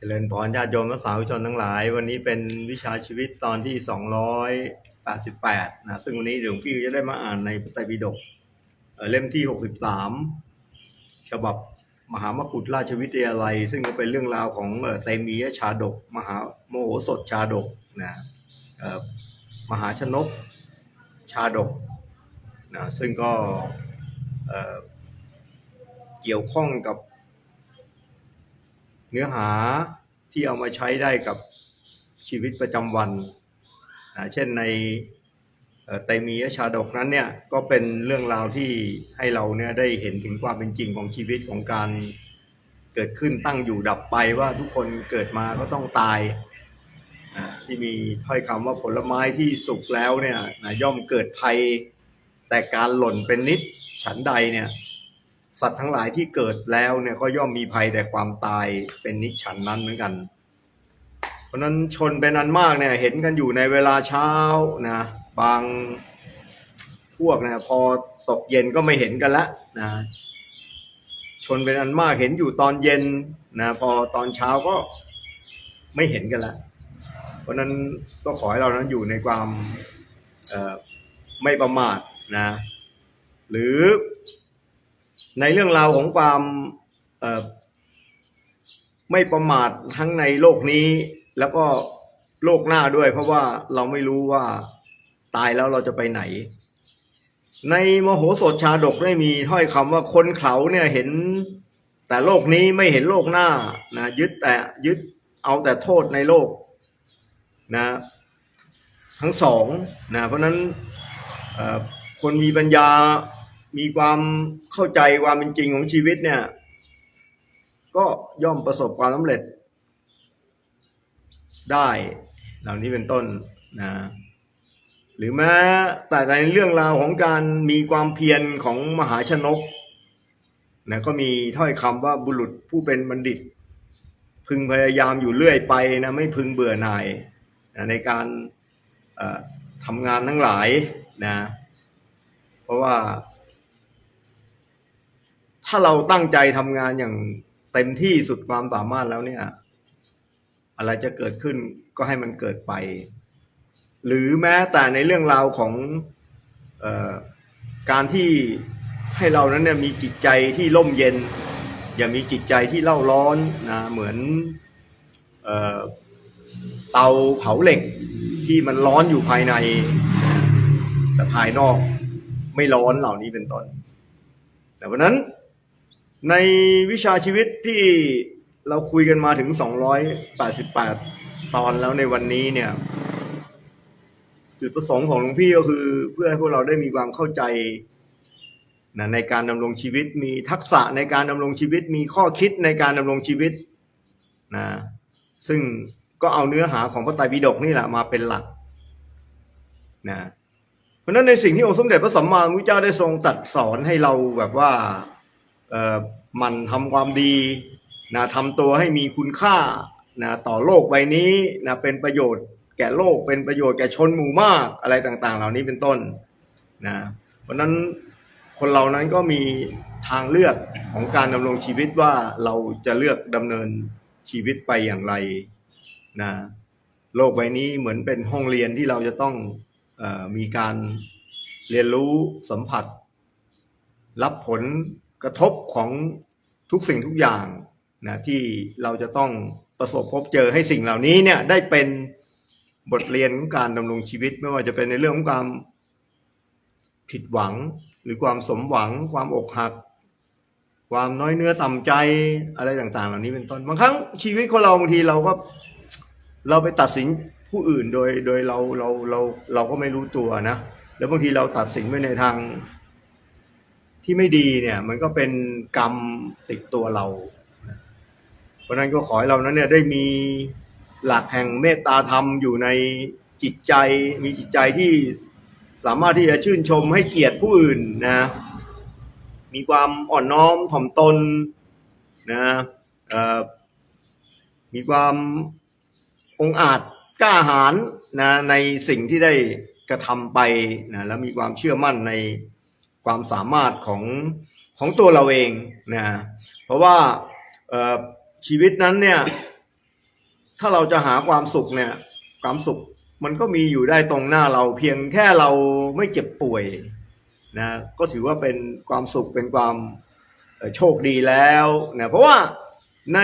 เจริญพรญาติโยมและสาธุชนทั้งหลาย วันนี้เป็นวิชาชีวิตตอนที่สองร้อยแปดสิบแปดนะ ซึ่งวันนี้หลวงพี่จะได้มาอ่านในพระไตรปิฎกเเล่มที่หกสิบสามฉบับมหามกุฏราชวิทยาลัย ซึ่งก็เป็นเรื่องราวของเอ่อไตรมียชาดก มหาโมโหสถชาดกนะมหาชนกชาดกนะซึ่งก็เกี่ยวข้องกับ เนื้อหาที่เอามาใช้ได้กับชีวิตประจำวัน เช่นในไตมียชาดกนั้นเนี่ยก็เป็นเรื่องราวที่ให้เราเนี่ยได้เห็นถึงความเป็นจริงของชีวิตของการเกิดขึ้นตั้งอยู่ดับไปว่าทุกคนเกิดมาก็ต้องตายที่มีถ้อยคำว่าผลไม้ที่สุกแล้วเนี่ยนะย่อมเกิดภัยแต่การหล่นเป็นนิดฉันใดเนี่ย สัตว์ทั้งหลายที่เกิดแล้วเนี่ยก็ย่อมมีภัยแต่ความตายเป็นนิจฉันนั้นเหมือนกัน เพราะนั้นชนเป็นอันมากเนี่ยเห็นกันอยู่ในเวลาเช้านะบางพวกเนะพอตกเย็นก็ไม่เห็นกันละนะชนเป็นอันมากเห็นอยู่ตอนเย็นนะพอตอนเช้าก็ไม่เห็นกันละเพราะนั้นก็ขอให้เรานั้นอยู่ในความไม่ประมาทนะ หรือ ในเรื่องราวของความไม่ประมาททั้งในโลกนี้ แล้วก็โลกหน้าด้วย เพราะว่าเราไม่รู้ว่าตายแล้วเราจะไปไหน ในมโหสถชาดกได้มีถ้อยคำว่าคนเขาเนี่ยเห็น แต่โลกนี้ไม่เห็นโลกหน้านะยึดแต่ยึดเอาแต่โทษในโลกนะทั้งสองนะเพราะนั้นคนมีปัญญา มีความเข้าใจความเป็นจริงของชีวิตเนี่ย ก็ย่อมประสบความสำเร็จ ได้ เหล่านี้เป็นต้นนะหรือแม้แต่ในเรื่องราวของการมีความเพียรของมหาชนกนะก็มีถ้อยคำว่าบุรุษผู้เป็นบัณฑิต พึงพยายามอยู่เรื่อยไปนะไม่พึงเบื่อหน่ายนะในการทำงานทั้งหลายนะเพราะว่า ถ้าเราตั้งใจทำงานอย่างเต็มที่สุดความสามารถแล้วเนี่ย อะไรจะเกิดขึ้นก็ให้มันเกิดไป หรือแม้แต่ในเรื่องราวของออการที่ให้เรานั้นเนี่ยมีจิตใจที่ร่มเย็น อย่ามีจิตใจที่เล่าร้อนนะเหมือนเออเตาเผาเหล็กที่มันร้อนอยู่ภายใน แต่ภายนอกไม่ร้อนเหล่านี้เป็นต้นแต่วันนั้น ในวิชาชีวิตที่เราคุยกันมาถึง 288 ตอนแล้วในวันนี้เนี่ย จุดประสงค์ของหลวงพี่ก็คือ เพื่อให้พวกเราได้มีความเข้าใจนะในการดำรงชีวิต มีทักษะในการดำรงชีวิต มีข้อคิดในการดำรงชีวิตนะซึ่งก็เอาเนื้อหาของพระไตรปิฎกนี่แหละมาเป็นหลักนะเพราะฉะนั้นในสิ่งที่องค์สมเด็จพระสัมมาสัมพุทธเจ้าได้ทรงตัดสอนให้เราแบบว่า มันทำความดีนะทำตัวให้มีคุณค่านะต่อโลกใบนี้นะเป็นประโยชน์แก่โลกเป็นประโยชน์แก่ชนหมู่มากอะไรต่าง ๆ เหล่านี้เป็นต้นนะเพราะนั้นคนเรานั้นก็มีทางเลือกของการดำรงชีวิตว่าเราจะเลือกดำเนินชีวิตไปอย่างไรนะโลกใบนี้เหมือนเป็นห้องเรียนที่เราจะต้องอมีการเรียนรู้สัมผัส รับผล กระทบของทุกสิ่งทุกอย่างนะที่เราจะต้องประสบพบเจอให้สิ่งเหล่านี้เนี่ยได้เป็นบทเรียนของการดำรงชีวิต ไม่ว่าจะเป็นในเรื่องของความผิดหวังหรือความสมหวัง ความอกหัก ความน้อยเนื้อต่ำใจอะไรต่าง ๆ เหล่านี้เป็นต้นบางครั้งชีวิตของเราบางทีเราก็เราไปตัดสินผู้อื่นโดยโดยเราเราเราเราก็ไม่รู้ตัวนะ แล้วบางทีเราตัดสินไปในทาง ที่ไม่ดีเนี่ย มันก็เป็นกรรมติดตัวเรา เพราะนั้นก็ขอให้เรานั้นเนี่ยได้มีหลักแห่งเมตตาธรรมอยู่ในจิตใจ มีจิตใจที่สามารถที่จะชื่นชมให้เกียรติผู้อื่นนะ มีความอ่อนน้อมถ่อมตนนะมีความองอาจกล้าหาญนะในสิ่งที่ได้กระทำไปนะแล้วมีความเชื่อมั่นใน ความสามารถของของตัวเราเองนะเพราะว่าชีวิตนั้นเนี่ยถ้าเราจะหาความสุขเนี่ยความสุขมันก็มีอยู่ได้ตรงหน้าเราเพียงแค่เราไม่เจ็บป่วยนะก็ถือว่าเป็นความสุขเป็นความโชคดีแล้วนะเพราะว่าใน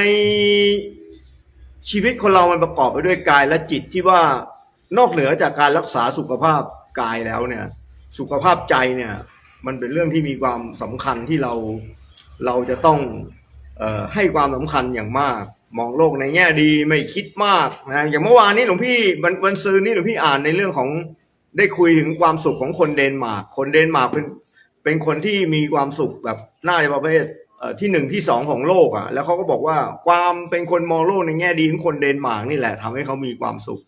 ชีวิตคนเรามันประกอบไปด้วยกายและจิตที่ว่านอกเหนือจากการรักษาสุขภาพกายแล้วเนี่ย สุขภาพใจเนี่ย มันเป็นเรื่องที่มีความสำคัญที่เราเราจะต้องออให้ความสำคัญอย่างมาก มองโลกในแง่ดีไม่คิดมากนะอย่างเมื่อวานนี้หลวงพี่วันวันซืนนี้หลวงพี่อ่านในเรื่องของได้คุยถึงความสุขของคนเดนมาร์กคนเดนมาร์กเป็นเป็นคนที่มีความสุขแบบน่าจะประเภทที่หนึ่งที่สองของโลกอะแล้วเขาก็บอกว่าความเป็นคนมองโลกในแง่ดีของคนเดนมาร์กนี่แหละทำให้เขามีความสุข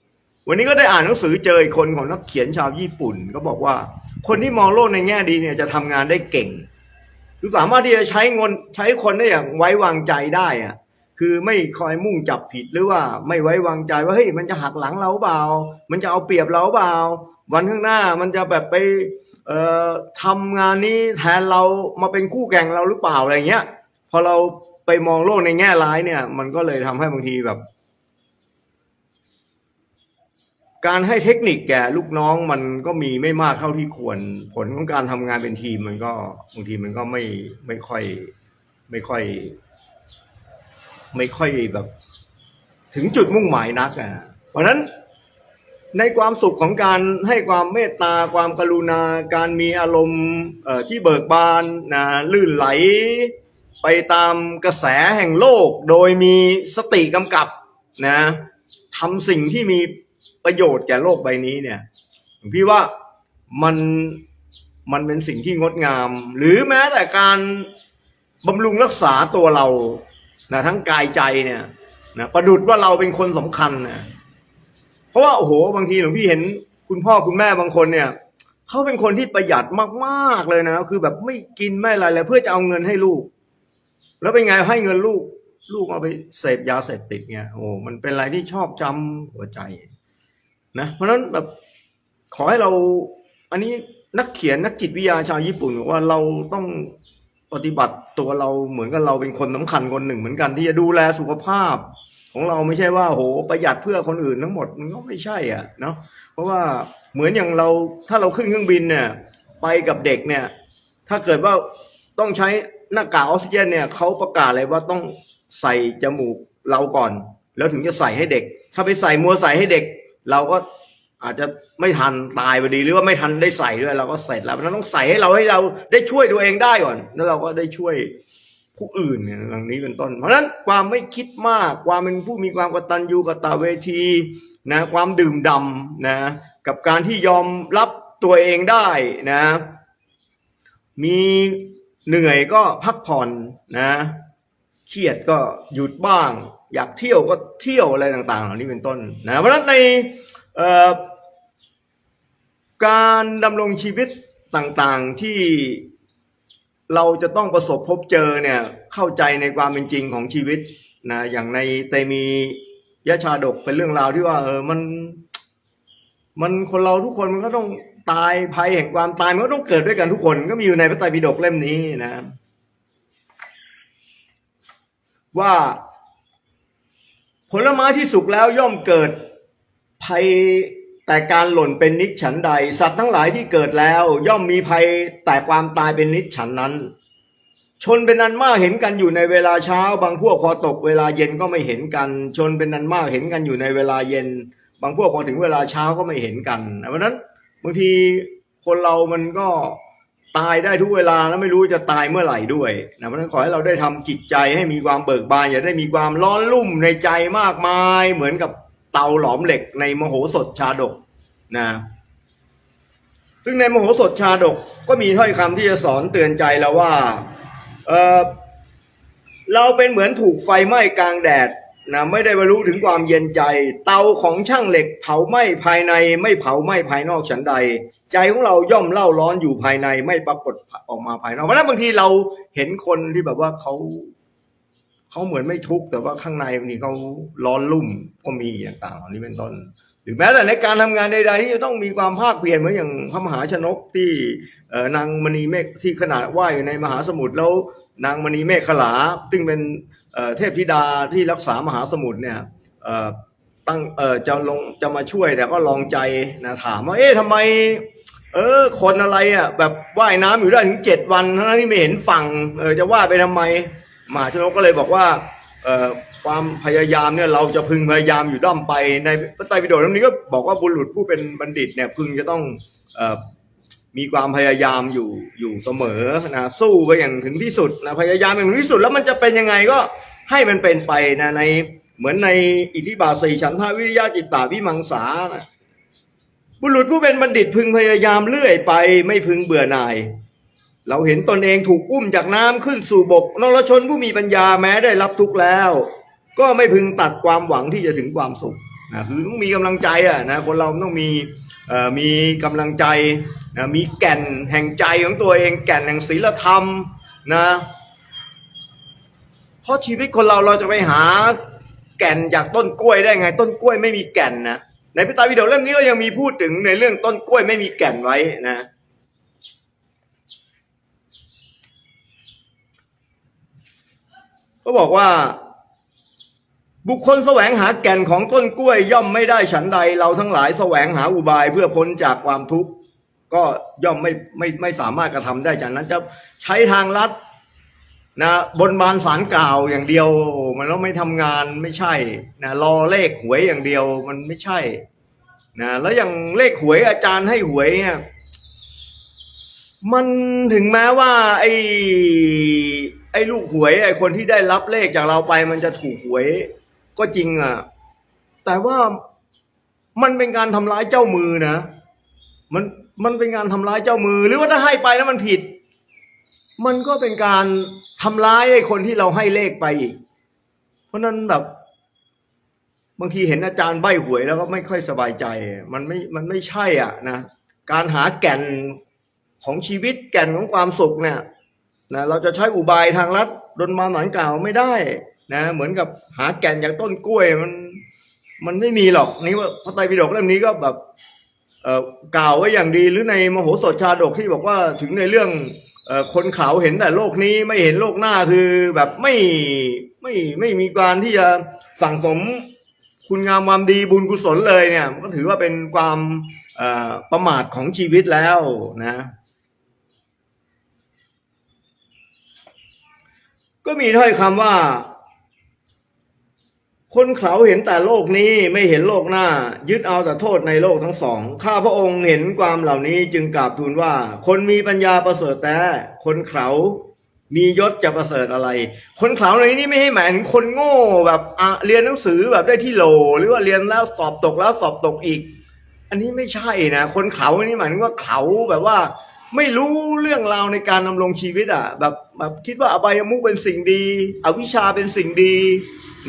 วันนี้ก็ได้อ่านหนังสือเจออีกคนของนักเขียนชาวญี่ปุ่น ก็บอกว่า คนที่มองโลกในแง่ดีเนี่ยจะทำงานได้เก่ง คือสามารถที่จะใช้เงินใช้คนได้อย่างไว้วางใจได้อะคือไม่คอยมุ่งจับผิดหรือว่าไม่ไว้วางใจว่าเฮ้ยมันจะหักหลังเราเปล่า มันจะเอาเปรียบเราเปล่า วันข้างหน้ามันจะแบบไปเอ่อทำงานนี้แทนเรามาเป็นคู่แข่งเราหรือเปล่าอะไรเงี้ย พอเราไปมองโลกในแง่ร้ายเนี่ย มันก็เลยทำให้บางทีแบบ การให้เทคนิคแก่ลูกน้องมันก็มีไม่มากเท่าที่ควร ผลของการทำงานเป็นทีมมันก็บางทีมันก็ไม่ไม่ค่อยไม่ค่อย ไม่ค่อยแบบ ถึงจุดมุ่งหมายนักอะ เพราะนั้นในความสุขของการให้ความเมตตาความกรุณา การมีอารมณ์ที่เบิกบานนะลื่นไหล ไปตามกระแสแห่งโลก โดยมีสติกำกับนะทำสิ่งที่มี ประโยชน์แก่โลกใบนี้เนี่ยพี่ว่ามันมันเป็นสิ่งที่งดงาม หรือแม้แต่การบำรุงรักษาตัวเรานะทั้งกายใจเนี่ยนะประดุดว่าเราเป็นคนสำคัญนะเพราะว่าโอ้โหบางทีหลวงพี่เห็นคุณพ่อคุณแม่บางคนเนี่ยเขาเป็นคนที่ประหยัดมากๆเลยนะคือแบบไม่กินไม่อะไรเลยเพื่อจะเอาเงินให้ลูก แล้วเป็นไงให้เงินลูก ลูกเอาไปเสพยาเสพติดเนี่ยโอ้มันเป็นอะไรที่ชอบจำหัวใจ นะเพราะฉะนั้นแบบขอให้เรา อันนี้นักเขียนนักจิตวิทยาชาวญี่ปุ่นบอกว่าเราต้องปฏิบัติตัวเราเหมือนกับเราเป็นคนสำคัญคนหนึ่ง เหมือนกันที่จะดูแลสุขภาพ ของเราไม่ใช่ว่าโหประหยัดเพื่อคนอื่นทั้งหมดมันก็ไม่ใช่อะเนาะเพราะว่าเหมือนอย่างเราถ้าเราขึ้นเครื่องบินเนี่ย ไปกับเด็กเนี่ย ถ้าเกิดว่าต้องใช้หน้ากากออกซิเจนเนี่ยเขาประกาศเลยว่าต้องใส่จมูกเราก่อน แล้วถึงจะใส่ให้เด็ก ถ้าไปใส่มัวใส่ให้เด็ก เราก็อาจจะไม่ทันตายพอดีหรือว่าไม่ทันได้ใส่ด้วย เราก็เสร็จแล้วเพราะนั้นต้องใส่ให้เราให้เราได้ช่วยตัวเองได้ก่อน แล้วเราก็ได้ช่วยผู้อื่นเนี่ยอย่างนี้เป็นต้น เพราะฉะนั้นความไม่คิดมากความเป็นผู้มีความกตัญญูกตเวทีนะความดื่มดำนะกับการที่ยอมรับตัวเองได้นะ มีเหนื่อยก็พักผ่อนนะ เครียดก็หยุดบ้าง อยากเที่ยวก็เที่ยวอะไรต่างๆ เหล่านี้เป็นต้นนะเพราะฉะนั้นในการดำรงชีวิตต่างๆที่เราจะต้องประสบพบเจอเนี่ยเข้าใจในความเป็นจริงของชีวิตนะอย่างในเตมียะชาดกเป็นเรื่องราวที่ว่าเออมันมันคนเราทุกคนมันก็ต้องตายภัยแห่งความตายมันก็ต้องเกิดด้วยกันทุกคน ก็มีอยู่ในพระไตรปิฎกเล่มนี้นะ ว่า ผลไม้ที่สุกแล้วย่อมเกิดภัยแต่การหล่นเป็นนิจฉันใด สัตว์ทั้งหลายที่เกิดแล้ว ย่อมมีภัยแต่ความตายเป็นนิจฉันนั้น ชนเป็นนันมากเห็นกันอยู่ในเวลาเช้า บางพวกพอตกเวลาเย็นก็ไม่เห็นกัน ชนเป็นนันมากเห็นกันอยู่ในเวลาเย็น บางพวกพอถึงเวลาเช้าก็ไม่เห็นกันเพราะฉะนั้นบางทีคนเรามันก็ ตายได้ทุกเวลาแล้วไม่รู้จะตายเมื่อไหร่ด้วยนะเพราะฉะนั้นขอให้เราได้ทำจิตใจให้มีความเบิกบาน อย่าได้มีความร้อนรุ่มในใจมากมาย เหมือนกับเตาหลอมเหล็กในมโหสถชาดกนะซึ่งในมโหสถชาดกก็มีถ้อยคำที่จะสอนเตือนใจเราว่าเออเราเป็นเหมือนถูกไฟไหม้กลางแดด นะไม่ได้บรรลุถึงความเย็นใจ เตาของช่างเหล็ก เผาไหม้ภายในไม่เผาไหม้ภายนอกฉันใด ใจของเราย่อมเล่าร้อนอยู่ภายในไม่ปรากฏออกมาภายนอกเพราะฉะนั้นบางทีเราเห็นคนที่แบบว่าเขาเขาเหมือนไม่ทุกข์แต่ว่าข้างในบางทีเขาร้อนรุ่มก็มีต่างๆเหล่านี้เป็นต้น หรือแม้แต่ในการทำงานใดๆที่จะต้องมีความภาคเพียรเหมือนอย่างพระมหาชนกที่นางมณีเมฆที่ขนาดว่ายอยู่ในมหาสมุทรแล้วนางมณีเมฆขลาซึ่งเป็นเเทพธิดาที่รักษามหาสมุทรเนี่ยตั้งเออจะลงจะมาช่วยแต่ก็ลองใจนะถามว่าเอ๊ะทำไม เออ คนอะไรอะแบบว่ายน้ำอยู่ได้ถึงเจ็ดวันทั้งที่ไม่เห็นฝั่งเออจะว่าไปทำไมมหาชนกก็เลยบอกว่า ความพยายามเนี่ยเราจะพึงพยายามอยู่ด้อมไปในพระไตรปิฎกเล่มนี้ก็บอกว่าบุรุษผู้เป็นบัณฑิตเนี่ยพึงจะต้องอมีความพยายามอยู่อยู่เสมอนะสู้ไปอย่างถึงที่สุดนะพยายามอย่างถึงที่สุดแล้วมันจะเป็นยังไงก็ให้มันเป็นไปนะในเหมือนในอิทธิบาทสี่ฉันทาวิริยะจิตตาวิมังสานะบุรุษผู้เป็นบัณฑิตพึงพยายามเลื่อยไป ไม่พึงเบื่อหน่าย เราเห็นตนเองถูกอุ้มจากน้ำขึ้นสู่บกนรชนผู้มีปัญญาแม้ได้รับทุกข์แล้ว ก็ไม่พึงตัดความหวังที่จะถึงความสุขนะคือต้องมีกำลังใจอะนะคนเราต้องมีมีกำลังใจนะมีแก่นแห่งใจของตัวเองแก่นแห่งศีลธรรมนะเพราะชีวิตคนเราเราจะไปหาแก่นจากต้นกล้วยได้ไง ต้นกล้วยไม่มีแก่นนะในพิตาวิดีโอเล่มนี้ก็ยังมีพูดถึงในเรื่องต้นกล้วยไม่มีแก่นไว้นะ ก็บอกว่า บุคคลแสวงหาแก่นของต้นกล้วย ย่อมไม่ได้ฉันใด เราทั้งหลายแสวงหาอุบายเพื่อพ้นจากความทุกข์ก็ย่อมไม่ไม่ไม่สามารถกระทำได้จากนั้นจะใช้ทางลัดนะบนบานสารกล่าวอย่างเดียว มันแล้วไม่ทำงานไม่ใช่นะรอเลขหวยอย่างเดียวมันไม่ใช่นะแล้วอย่างเลขหวยอาจารย์ให้หวยเนี่ยมันถึงแม้ว่าไอ อ้ลูกหวยไอ้คนที่ได้รับเลขจากเราไป มันจะถูกหวย ก็จริงอะ แต่ว่ามันเป็นการทำร้ายเจ้ามือนะ มันมันเป็นการทำร้ายเจ้ามือ หรือว่าถ้าให้ไปแล้วมันผิด มันก็เป็นการทำร้ายไอ้คนที่เราให้เลขไปอีก เพราะนั้นแบบบางทีเห็นอาจารย์ใบหวยแล้วก็ไม่ค่อยสบายใจ มันไม่ มันไม่ใช่อะนะ การหาแก่นของชีวิตแก่นของความสุขเนี่ย นะเราจะใช้อุบายทางลัดดนมาหนานกล่าวไม่ได้นะเหมือนกับหาแก่นจากต้นกล้วยมันมันไม่มีหรอกนี่ว่าพระไตรปิฎกเล่มนี้ก็แบบเอ่อกล่าวไว้อย่างดีหรือในมโหสถชาดกที่บอกว่าถึงในเรื่องเอ่อคนเขาเห็นแต่โลกนี้ไม่เห็นโลกหน้าคือแบบไม่ไม่ไม่มีการที่จะสั่งสมคุณงามความดีบุญกุศลเลยเนี่ยก็ถือว่าเป็นความประมาทของชีวิตแล้วนะ ก็มีถ้อยคำว่า คนเขาเห็นแต่โลกนี้ไม่เห็นโลกหน้า ยึดเอาแต่โทษในโลกทั้งสอง ข้าพระองค์เห็นความเหล่านี้จึงกราบทูลว่า คนมีปัญญาประเสริฐแต่คนเขามียศจะประเสริฐอะไร คนเขาในนี้ไม่ให้หมายถึงคนโง่แบบเรียนหนังสือแบบได้ที่โหลหรือว่าเรียนแล้วสอบตกแล้วสอบตกอีก อันนี้ไม่ใช่นะ คนเขาอันนี้หมายถึงว่าเขาแบบว่า ไม่รู้เรื่องราวในการดำรงชีวิตอะแบบแบบคิดว่าอบายมุกเป็นสิ่งดีอวิชชาเป็นสิ่งดี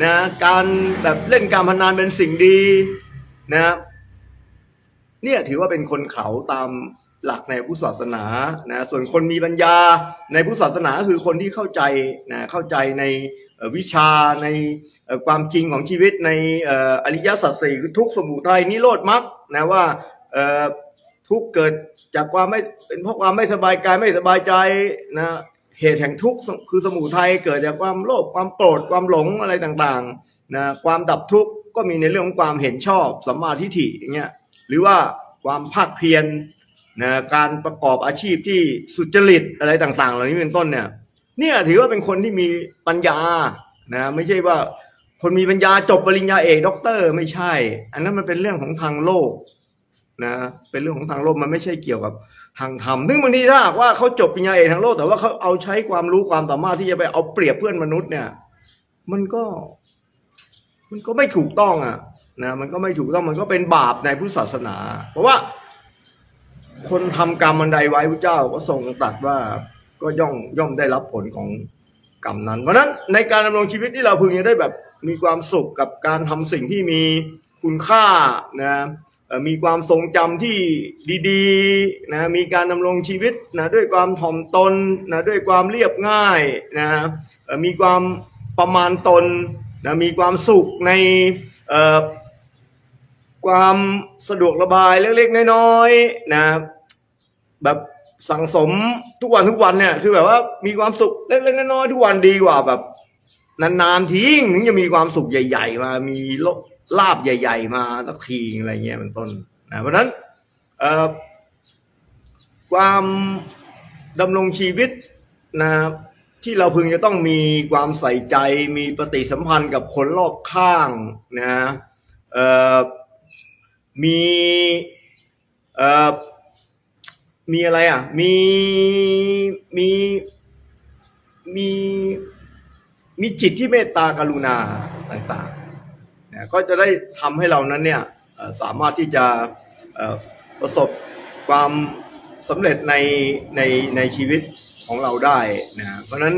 นะการแบบเล่นการพนันเป็นสิ่งดีนะเนี่ยถือว่าเป็นคนเขาตามหลักในพุทธศาสนานะส่วนคนมีปัญญาในพุทธศาสนาคือคนที่เข้าใจนะเข้าใจในวิชาในความจริงของชีวิตในอริยสัจสี่คือทุกสมุทัยนิโรธมรรคนะว่า ทุกเกิดจากความไม่เป็นเพราะความไม่สบายกายไม่สบายใจนะเหตุแห่งทุกข์คือสมุทัยเกิดจากความโลภความโกรธความหลงอะไรต่างๆนะความดับทุกข์ก็มีในเรื่องของความเห็นชอบสัมมาทิฏฐิอย่างเงี้ยหรือว่าความภาคเพียรนะการประกอบอาชีพที่สุจริตอะไรต่างๆ เหล่านี้เป็นต้นเนี่ยเนี่ยถือว่าเป็นคนที่มีปัญญานะไม่ใช่ว่าคนมีปัญญาจบปริญญาเอกด็อกเตอร์ไม่ใช่ อันนั้นมันเป็นเรื่องของทางโลก นะเป็นเรื่องของทางโลกมันไม่ใช่เกี่ยวกับทางธรรมซึ่งบางทีถ้าหากว่าเขาจบปริญญาเอกทางโลกแต่ว่าเขาเอาใช้ความรู้ความสามารถที่จะไปเอาเปรียบเพื่อนมนุษย์เนี่ย มันก็ มันก็ไม่ถูกต้องอะนะมันก็ไม่ถูกต้องมันก็เป็นบาปในพุทธศาสนา เพราะว่า คนทำกรรมอันใดไว้พระเจ้าก็ทรงตรัสว่าก็ย่อมย่อมได้รับผลของกรรมนั้น เพราะนั้นในการดำรงชีวิตที่เราพึงจะได้แบบมีความสุขกับการทำสิ่งที่มีคุณค่านะ มีความทรงจำที่ดีๆนะมีการดำรงชีวิตนะด้วยความถ่อมตนนะด้วยความเรียบง่ายนะมีความประมาณตนนะมีความสุขในความสะดวกระบายเล็กๆน้อยๆนะแบบสังสมทุกวันทุกวันเนี่ยคือแบบว่ามีความสุขเล็กๆน้อยๆทุกวันดีกว่าแบบ นานๆทีถึงจะมีความสุขใหญ่ ๆ มามีโลก ลาบใหญ่ ๆ มาสักทีอะไรเงี้ยเป็นต้นนะเพราะฉะนั้นความดำรงชีวิตนะที่เราพึงจะต้องมีความใส่ใจมีปฏิสัมพันธ์กับคนรอบข้างนะมีมีอะไรอะมีมีมีมีจิตที่เมตตากรุณาต่างๆ ก็จะได้ทำให้เรานั้นเนี่ยสามารถที่จะประสบความสำเร็จในในในชีวิตของเราได้นะเพราะฉะนั้น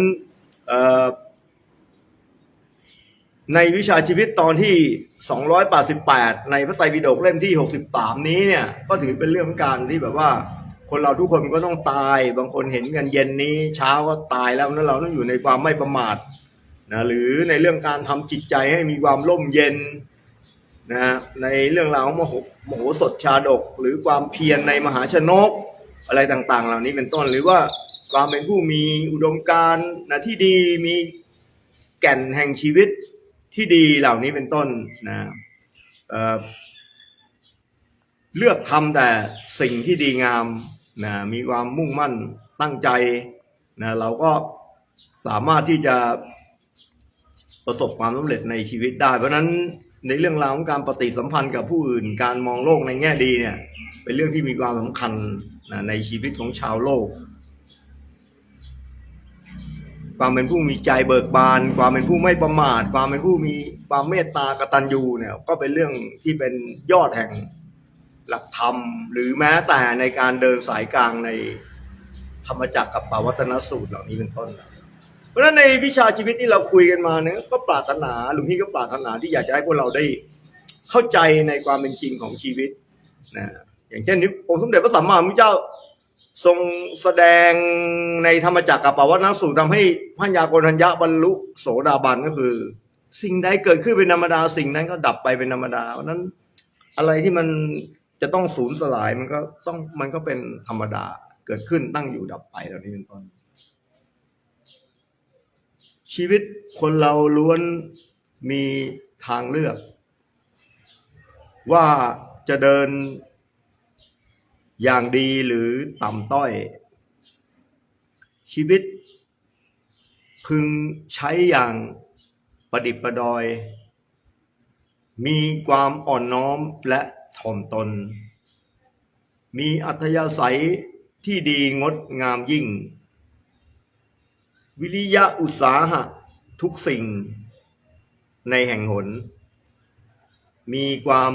ในวิชาชีวิตตอนที่ 288 ในพระไตรปิฎกเล่มที่ 63 นี้เนี่ยก็ถือเป็นเรื่องการที่แบบว่า คนเราทุกคนก็ต้องตาย บางคนเห็นกันเย็นนี้ เช้าก็ตายแล้วนั้นเราต้องอยู่ในความไม่ประมาท นะหรือในเรื่องการทำจิตใจให้มีความร่มเย็นนะในเรื่องราวมโหมโหสถชาดก หรือความเพียรในมหาชนก อะไรต่างๆ เหล่านี้เป็นต้นหรือว่าความเป็นผู้มีอุดมการณ์นะที่ดีมีแก่นแห่งชีวิตที่ดีเหล่านี้เป็นต้นนะเเลือกทำแต่สิ่งที่ดีงามนะมีความมุ่งมั่นตั้งใจนะเราก็สามารถที่จะ ประสบความสำเร็จในชีวิตได้ เพราะฉะนั้นในเรื่องราวของการปฏิสัมพันธ์กับผู้อื่น การมองโลกในแง่ดีเนี่ย เป็นเรื่องที่มีความสำคัญนะในชีวิตของชาวโลก ความเป็นผู้มีใจเบิกบาน ความเป็นผู้ไม่ประมาท ความเป็นผู้มีความเมตตากตัญญูเนี่ย ก็เป็นเรื่องที่เป็นยอดแห่งหลักธรรม หรือแม้แต่ในการเดินสายกลางในธรรมจักรกับปวัตนสูตรเหล่านี้เป็นต้น เพราะฉะนั้นในวิชาชีวิตที่เราคุยกันมาเนี่ยก็ปรารถนาหลวงพี่ก็ปรารถนาที่อยากจะให้พวกเราได้เข้าใจในความเป็นจริงของชีวิตนะอย่างเช่นนี้องค์สมเด็จพระสัมมาสัมพุทธเจ้าทรงแสดงในธรรมจักรกับปวัตนสูตรทำให้พัญญาโกณทัญญะบรรลุโสดาบันก็คือ สิ่งใดเกิดขึ้นเป็นธรรมดา สิ่งนั้นก็ดับไปเป็นธรรมดาเพราะฉะนั้นอะไรที่มันจะต้องสูญสลายมันก็ต้องมันก็เป็นธรรมดาเกิดขึ้นตั้งอยู่ดับไปเหล่านี้เป็นต้น ชีวิตคนเราล้วนมีทางเลือก ว่าจะเดินอย่างดีหรือต่ำต้อย ชีวิต พึงใช้อย่างประดิษฐ์ประดอย มีความอ่อนน้อมและถ่อมตน มีอัธยาศัยที่ดีงดงามยิ่ง วิริยะอุตสาหะ ทุกสิ่งในแห่งหน มีความ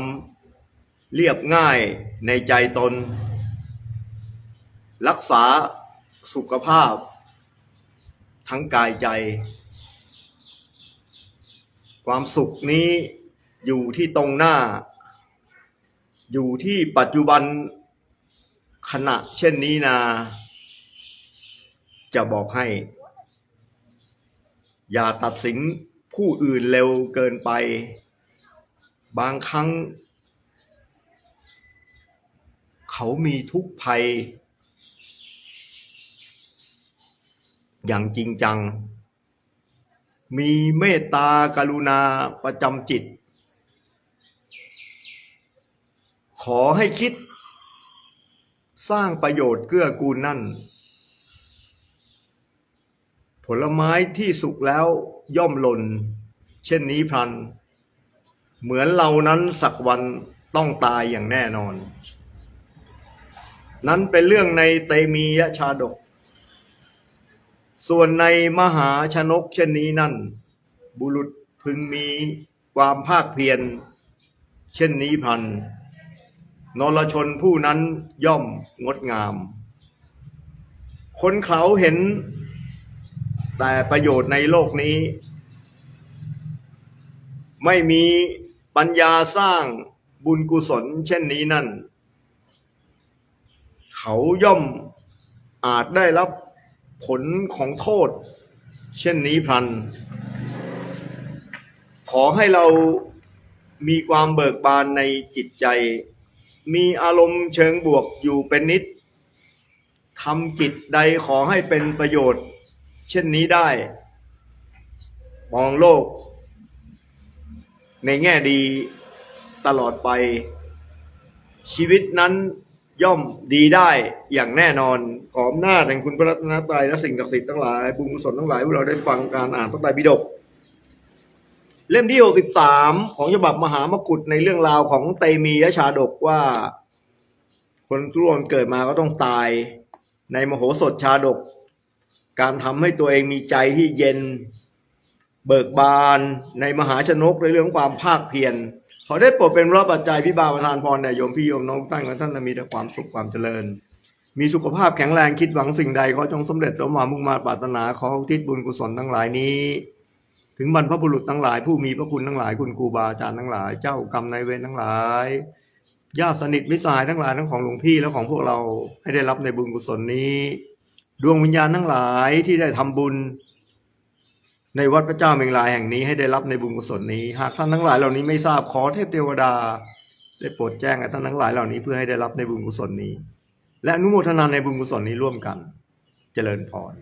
เรียบง่ายในใจตน รักษาสุขภาพ ทั้งกายใจ ความสุขนี้อยู่ที่ตรงหน้า อยู่ที่ปัจจุบันขณะเช่นนี้นา จะบอกให้ อย่าตัดสินผู้อื่นเร็วเกินไป บางครั้ง เขามีทุกข์ภัย อย่างจริงจัง มีเมตตากรุณาประจำจิต ขอให้คิด สร้างประโยชน์เกื้อกูลนั่น ผลไม้ที่สุกแล้วย่อมหล่น เช่นนี้พลัน เหมือนเรานั้นสักวันต้องตายอย่างแน่นอน นั้นเป็นเรื่องในเตมียชาดก ส่วนในมหาชนกเช่นนี้นั่น บุรุษพึงมีความภาคเพียรเช่นนี้พัน นรชนผู้นั้นย่อมงดงาม คนเขาเห็น แต่ประโยชน์ในโลกนี้ ไม่มีปัญญาสร้างบุญกุศลเช่นนี้นั่น เขาย่อมอาจได้รับผลของโทษ เช่นนี้พลัน ขอให้เรามีความเบิกบานในจิตใจ มีอารมณ์เชิงบวกอยู่เป็นนิดทำจิตใดขอให้เป็นประโยชน์ เช่นนี้ได้ มองโลก ในแง่ดีตลอดไป ชีวิตนั้นย่อมดีได้อย่างแน่นอนขออำนาแห่งคุณพระรัตนตรัยและสิ่งศักดิ์สิทธิ์ทั้งหลายบุญกุศลทั้งหลายที่เราได้ฟังการอ่านพระไตรปิฎกเล่มที่ 63 ของฉบับมหามกุฏในเรื่องราวของเตมียชาดกว่า คนทุกคนเกิดมาก็ต้องตายในมโหสถชาดก การทำให้ตัวเองมีใจที่เย็น เบิกบานในมหาชนกในเรื่องความภาคเพียรขอได้โปรดเป็นพระปัจจัยพิบาลประทานพรแด่โยมพี่โยมน้องท่านของท่านจะมีแต่ความสุขความเจริญ มีสุขภาพแข็งแรงคิดหวังสิ่งใดขอจงสำเร็จสมหวังมุ่งมาปรารถนาขอทิศบุญกุศลทั้งหลายนี้ ถึงบรรพบุรุษทั้งหลาย ผู้มีพระคุณทั้งหลายคุณครูบาอาจารย์ทั้งหลาย เจ้ากรรมนายเวรทั้งหลายญาติสนิทมิตรสหายทั้งหลายทั้งของหลวงพี่และของพวกเราให้ได้รับในบุญกุศลนี้ ดวงวิญญาณทั้งหลายที่ได้ทำบุญ ในวัดพระเจ้าเมงลายแห่งนี้ให้ได้รับในบุญกุศลนี้ หากท่านทั้งหลายเหล่านี้ไม่ทราบขอเทพเทวดา ได้โปรดแจ้งให้ท่านทั้งหลายเหล่านี้เพื่อให้ได้รับในบุญกุศลนี้ และอนุโมทนาในบุญกุศลนี้ร่วมกัน เจริญพร